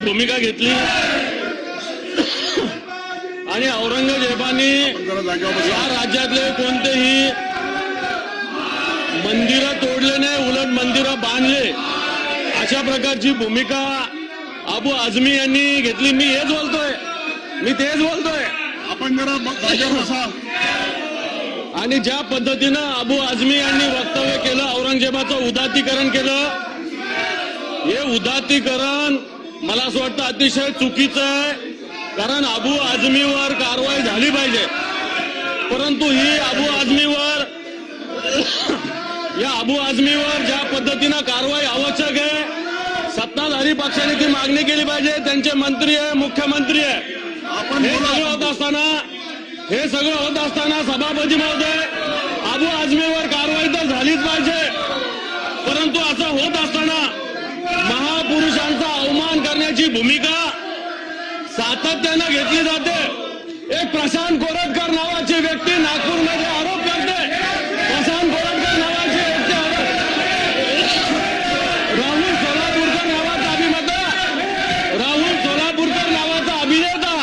भूमिका घेतली. आणि औरंगजेबाने. या राज्यातले कोणतेही मंदिरं तोडले नाही उलट मंदिरं बांधले. अशा प्रकारची भूमिका अबू आझमी यांनी घेतली. मी हेच बोलतोय. मी तेच बोलतोय. आपण जरा बसा. आणि ज्या पद्धतीनं अबू आझमी यांनी वक्तव्य केलं औरंगजेबाचं उदात्तीकरण केलं हे उदात्तीकरण मला असं वाटतं अतिशय चुकीचं आहे कारण अबू आझमीवर कारवाई झाली पाहिजे. परंतु ही अबू आझमीवर या अबू आझमीवर ज्या पद्धतीनं कारवाई आवश्यक आहे सत्ताधारी पक्षाने ती मागणी केली पाहिजे. त्यांचे मंत्री आहे मुख्यमंत्री आहे. आपण हे. सगळं होत असताना हे सगळं होत असताना सभापती महोदय अबू आझमीवर कारवाई तर झालीच पाहिजे. परंतु असं होत असताना अवमान भूमिका सातत्यानं घेतली जाते. एक प्रशांत कोरटकर नावाची व्यक्ती नागपूरमध्ये आरोप करते. प्रशांत कोरटकर नावाची व्यक्ती आरोप राहुल सोलापूरकर नावाचा अभिनेता राहुल सोलापूरकर नावाचा अभिनेता.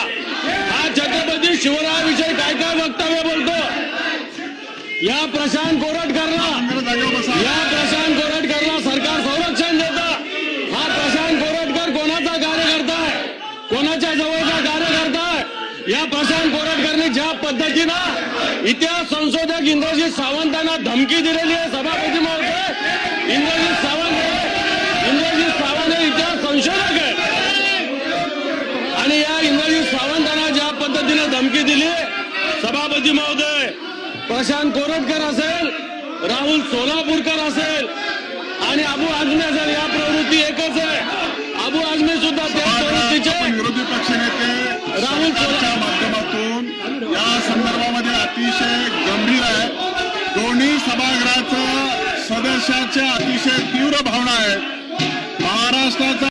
हा छत्रपती शिवरायाविषयी काय काय वक्तव्य बोलतो? या प्रशांत कोरटकरला जरा जागेवर बसा या प्रशांत कोरटकरला सरकार संरक्षण देतं हा प्रशांत कोरटकर कोणाचा कार्यकर्ता आहे कोणाच्या जवळचा कार्यकर्ता आहे या प्रशांत कोरटकरने ज्या पद्धतीनं इतिहास संशोधक इंद्रजीत सावंतांना धमकी दिलेली आहे सभापती महोदय. इंद्रजीत सावंत इंद्रजीत सावंत हे इतिहास संशोधक आहे. आणि या इंद्रजीत सावंतांना ज्या पद्धतीने धमकी दिली सभापती महोदय प्रशांत कोरटकर असेल राहुल सोलापूरकर असेल आणि अबू आजमी असेल या सभागृहाचं अतिशय तीव्र भावना आहे महाराष्ट्राचा